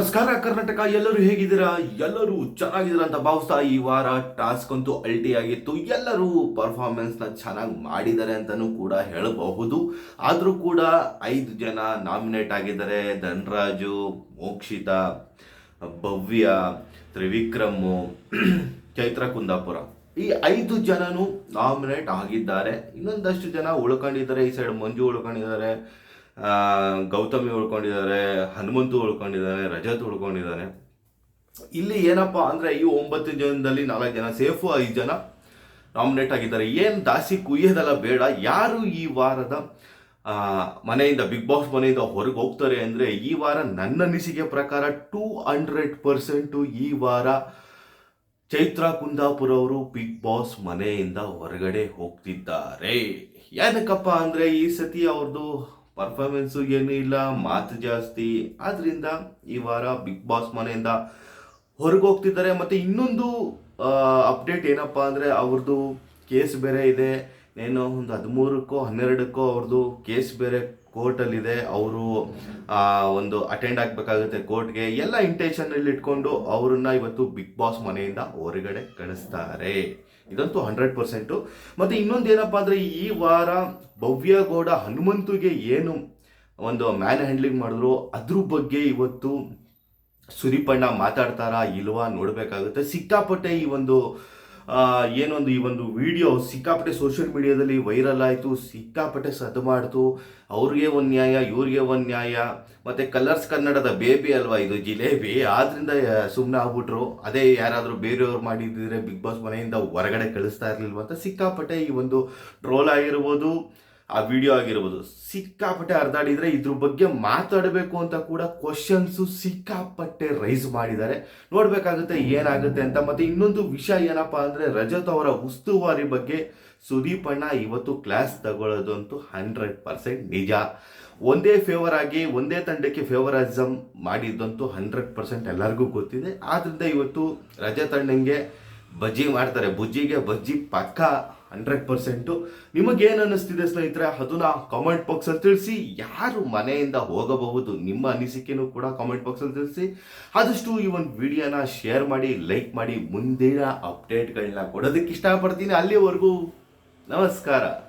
ನಮಸ್ಕಾರ, ಕರ್ನಾಟಕ. ಎಲ್ಲರೂ ಹೇಗಿದ್ದೀರಾ? ಎಲ್ಲರೂ ಚೆನ್ನಾಗಿದ್ದೀರಾ ಅಂತ ಭಾವಿಸ್ತಾ ಈ ವಾರ ಟಾಸ್ಕ್ ಅಂತೂ ಅಲ್ಟಿ ಆಗಿತ್ತು. ಎಲ್ಲರೂ ಪರ್ಫಾರ್ಮೆನ್ಸ್ನ ಚೆನ್ನಾಗಿ ಮಾಡಿದ್ದಾರೆ ಅಂತಲೂ ಕೂಡ ಹೇಳಬಹುದು. ಆದರೂ ಕೂಡ ಐದು ಜನ ನಾಮಿನೇಟ್ ಆಗಿದ್ದಾರೆ. ಧನ್ರಾಜು, ಮೋಕ್ಷಿತ, ಭವ್ಯ, ತ್ರಿವಿಕ್ರಮು, ಚೈತ್ರ ಕುಂದಾಪುರ. ಈ ಐದು ಜನನು ನಾಮಿನೇಟ್ ಆಗಿದ್ದಾರೆ. ಇನ್ನೊಂದಷ್ಟು ಜನ ಉಳ್ಕೊಂಡಿದ್ದಾರೆ. ಈ ಸೈಡ್ ಮಂಜು ಉಳ್ಕೊಂಡಿದ್ದಾರೆ. ಗೌತಮಿ ಉಳ್ಕೊಂಡಿದ್ದಾರೆ, ಹನುಮಂತು ಉಳ್ಕೊಂಡಿದ್ದಾನೆ, ರಜತ್ ಉಳ್ಕೊಂಡಿದ್ದಾನೆ. ಇಲ್ಲಿ ಏನಪ್ಪಾ ಅಂದ್ರೆ ಈ ಒಂಬತ್ತು ಜನದಲ್ಲಿ ನಾಲ್ಕು ಜನ, ಸೇಫು ಐದು ಜನ ನಾಮಿನೇಟ್ ಆಗಿದ್ದಾರೆ. ಏನು ದಾಸಿ ಕುಯ್ಯೋದೆಲ್ಲ ಬೇಡ. ಯಾರು ಈ ವಾರದ ಮನೆಯಿಂದ, ಬಿಗ್ ಬಾಸ್ ಮನೆಯಿಂದ ಹೊರಗೆ ಹೋಗ್ತಾರೆ ಅಂದ್ರೆ ಈ ವಾರ ನನ್ನ ಅನಿಸಿಕೆ ಪ್ರಕಾರ ಟೂ ಹಂಡ್ರೆಡ್ ಪರ್ಸೆಂಟು ಈ ವಾರ ಚೈತ್ರ ಕುಂದಾಪುರ ಅವರು ಬಿಗ್ ಬಾಸ್ ಮನೆಯಿಂದ ಹೊರಗಡೆ ಹೋಗ್ತಿದ್ದಾರೆ. ಏನಕ್ಕಪ್ಪ ಅಂದ್ರೆ ಈ ಸತಿ ಅವ್ರದ್ದು ಪರ್ಫಾರ್ಮೆನ್ಸು ಏನೂ ಇಲ್ಲ, ಮಾತು ಜಾಸ್ತಿ. ಆದ್ದರಿಂದ ಈ ವಾರ ಬಿಗ್ ಬಾಸ್ ಮನೆಯಿಂದ ಹೊರಗೆ ಹೋಗ್ತಿದ್ದಾರೆ ಮತ್ತೆ ಇನ್ನೊಂದು ಅಪ್ಡೇಟ್ ಏನಪ್ಪಾ ಅಂದ್ರೆ ಅವ್ರದ್ದು ಕೇಸ್ ಬೇರೆ ಇದೆ. ಏನೋ ಒಂದು ಹದಿಮೂರಕ್ಕೋ, ಹನ್ನೆರಡಕ್ಕೋ ಅವ್ರದ್ದು ಕೇಸ್ ಬೇರೆ ಕೋರ್ಟಲ್ಲಿದೆ. ಅವರು ಒಂದು ಅಟೆಂಡ್ ಆಗಬೇಕಾಗುತ್ತೆ ಕೋರ್ಟ್ಗೆ. ಎಲ್ಲ ಇಂಟೆನ್ಷನಲ್ಲಿ ಇಟ್ಕೊಂಡು ಅವರನ್ನ ಇವತ್ತು ಬಿಗ್ ಬಾಸ್ ಮನೆಯಿಂದ ಹೊರಗಡೆ ಕಳಿಸ್ತಾರೆ. ಇದಂತೂ ಹಂಡ್ರೆಡ್ ಪರ್ಸೆಂಟು ಮತ್ತು ಇನ್ನೊಂದು ಏನಪ್ಪ ಅಂದರೆ ಈ ವಾರ ಭವ್ಯ ಗೌಡ ಹನುಮಂತುಗೆ ಏನು ಒಂದು ಮ್ಯಾನ್ ಹ್ಯಾಂಡ್ಲಿಂಗ್ ಮಾಡಿದ್ರು, ಅದ್ರ ಬಗ್ಗೆ ಇವತ್ತು ಸುದೀಪಣ್ಣ ಮಾತಾಡ್ತಾರಾ ಇಲ್ವಾ ನೋಡಬೇಕಾಗುತ್ತೆ. ಸಿಕ್ಕಾಪಟ್ಟೆ ಈ ಒಂದು ಏನೊಂದು ಈ ಒಂದು ವಿಡಿಯೋ ಸಿಕ್ಕಾಪಟ್ಟೆ ಸೋಷಿಯಲ್ ಮೀಡಿಯಾದಲ್ಲಿ ವೈರಲ್ ಆಯಿತು, ಸಿಕ್ಕಾಪಟ್ಟೆ ಸದ್ದು ಮಾಡ್ತು. ಅವ್ರಿಗೆ ಒಂದು ನ್ಯಾಯ, ಇವ್ರಿಗೆ ಒಂದು ನ್ಯಾಯ. ಮತ್ತು ಕಲರ್ಸ್ ಕನ್ನಡದ ಬೇಬಿ ಅಲ್ವಾ ಇದು ಜಿಲೇಬಿ? ಆದ್ದರಿಂದ ಸುಮ್ಮನೆ ಆಗ್ಬಿಟ್ರು. ಅದೇ ಯಾರಾದರೂ ಬೇರೆಯವ್ರು ಮಾಡಿದ್ದಿದ್ರೆ ಬಿಗ್ ಬಾಸ್ ಮನೆಯಿಂದ ಹೊರಗಡೆ ಕಳಿಸ್ತಾ ಇರಲಿಲ್ವ ಅಂತ ಸಿಕ್ಕಾಪಟ್ಟೆ ಈ ಒಂದು ಟ್ರೋಲ್ ಆಗಿರ್ಬೋದು. ಆ ವಿಡಿಯೋ ಆಗಿರ್ಬೋದು. ಸಿಕ್ಕಾಪಟ್ಟೆ ಹರಿದಾಡಿದ್ರೆ ಇದ್ರ ಬಗ್ಗೆ ಮಾತಾಡಬೇಕು ಅಂತ ಕೂಡ ಕ್ವಶನ್ಸು ಸಿಕ್ಕಾಪಟ್ಟೆ ರೈಸ್ ಮಾಡಿದ್ದಾರೆ. ನೋಡ್ಬೇಕಾಗುತ್ತೆ ಏನಾಗುತ್ತೆ ಅಂತ. ಮತ್ತೆ ಇನ್ನೊಂದು ವಿಷಯ ಏನಪ್ಪಾ ಅಂದ್ರೆ ರಜತ್ ಅವರ ಉಸ್ತುವಾರಿ ಬಗ್ಗೆ ಸುದೀಪ್ ಅಣ್ಣ ಇವತ್ತು ಕ್ಲಾಸ್ ತಗೊಳ್ಳೋದಂತೂ ಹಂಡ್ರೆಡ್ ಪರ್ಸೆಂಟ್ ನಿಜ. ಒಂದೇ ಫೇವರ್ ಆಗಿ, ಒಂದೇ ತಂಡಕ್ಕೆ ಫೇವರಿಸಮ್ ಮಾಡಿದ್ದಂತೂ ಹಂಡ್ರೆಡ್ ಪರ್ಸೆಂಟ್ ಎಲ್ಲರಿಗೂ ಗೊತ್ತಿದೆ. ಆದ್ದರಿಂದ ಇವತ್ತು ರಜತ್ ಅಣ್ಣಂಗೆ ಬಜ್ಜಿ ಮಾಡ್ತಾರೆ. ಬುಜ್ಜಿಗೆ ಬಜ್ಜಿ ಪಕ್ಕ. Hundred percent. ನಿಮಗೇನು ಅನ್ನಿಸ್ತಿದೆ ಸ್ನೇಹಿತರೆ, ಅದನ್ನ ಕಾಮೆಂಟ್ ಬಾಕ್ಸಲ್ಲಿ ತಿಳಿಸಿ. ಯಾರು ಮನೆಯಿಂದ ಹೋಗಬಹುದು ನಿಮ್ಮ ಅನಿಸಿಕೆನೂ ಕೂಡ ಕಾಮೆಂಟ್ ಬಾಕ್ಸಲ್ಲಿ ತಿಳಿಸಿ. ಆದಷ್ಟು ಈ ಒಂದು ವಿಡಿಯೋನ ಶೇರ್ ಮಾಡಿ ಲೈಕ್ ಮಾಡಿ, ಮುಂದಿನ ಅಪ್ಡೇಟ್ಗಳನ್ನ ಕೊಡೋದಕ್ಕೆ ಇಷ್ಟಪಡ್ತೀನಿ. ಅಲ್ಲಿವರೆಗೂ ನಮಸ್ಕಾರ.